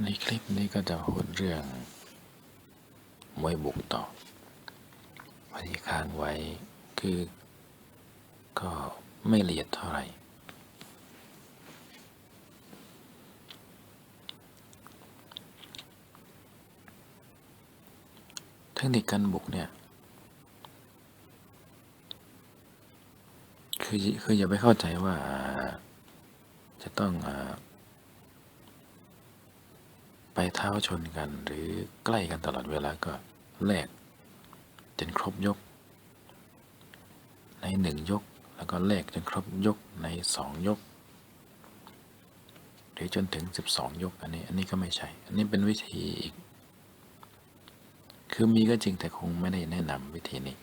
ในคลิปนี้ก็จะพูดเรื่องมวยบุกต่อวันที่ค้างไว้คือ ก็ไม่ละเอียดเท่าไหร่ เทคนิคการบุกเนี่ย คือคืออย่าไปเข้าใจว่าจะต้องอ ไปเท้าชนกันหรือใกล้กันตลอดเวลาก็แลกจนครบยก ในหนึ่งยก แล้วก็แลกจนครบยกในสองยก หรือจนถึงสิบสองยกอันนี้อันนี้ก็ไม่ใช่ อันนี้เป็นวิธีอีก คือมีก็จริงแต่คงไม่ได้แนะนำวิธีนี้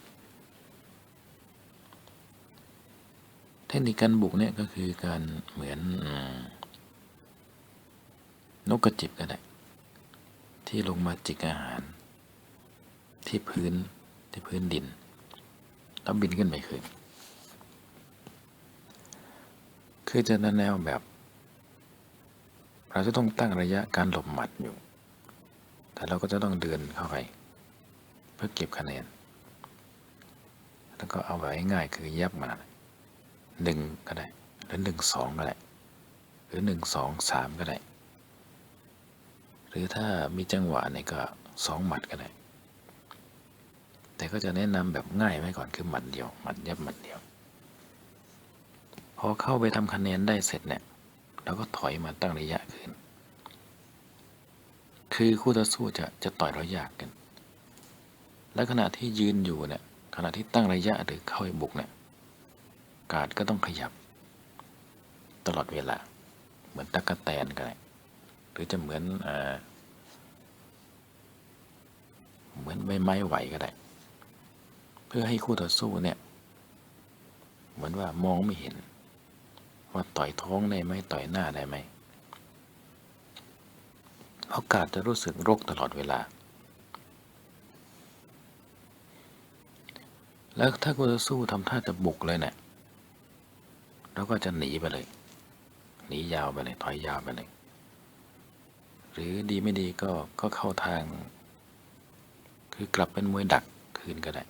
เทคนิคการบุกเนี่ยก็คือการเหมือนนกกระจิบก็ได้ ที่ลงมาจิกอาหาร ที่พื้นที่พื้นดิน แล้วบินขึ้นไปคืนคือจะแนวแบบ เราจะต้องตั้งระยะการหลบหมัดอยู่ แต่เราก็จะต้องเดินเข้าไป เพื่อเก็บคะแนน แล้วก็เอาไว้ง่ายคือยับมันหนึ่งก็ได้ หรือหนึ่งสองก็ได้ หรือหนึ่งสองสามก็ได้ หรือถ้ามีจังหวะเนี่ยก็สองหมัดก็ได้แต่ก็จะแนะนำแบบง่ายไว้ก่อนคือหมัดเดียวหมัดยับหมัดเดียว พอเข้าไปทำคะแนนได้เสร็จเนี่ยเราก็ถอยมาตั้งระยะคืนคือคู่ต่อสู้จะจะต่อยเรายากกัน และขณะที่ยืนอยู่เนี่ยขณะที่ตั้งระยะหรือเข้าไปบุกเนี่ยกาดก็ต้องขยับ ตลอดเวลา เหมือนตะกะแตนก็ได้ห รือจะเหมือนเหมือนใบไม้ไหวก็ได้ เพื่อให้คู่ต่อสู้เนี่ย เหมือนว่ามองไม่เห็น ว่าต่อยท้องได้ไหมต่อยหน้าได้ไหมเพราะการจะรู้สึกรกตลอดเวลา แล้วถ้าคู่ต่อสู้ทำท่าจะบุกเลยเนี่ยเราก็จะหนีไปเลย หนียาวไปเลยถอยยาวไปเลย รือดีไม่ดีก็ก็เข้าทาง คือกลับเป็นมวยดักคืนก็ได้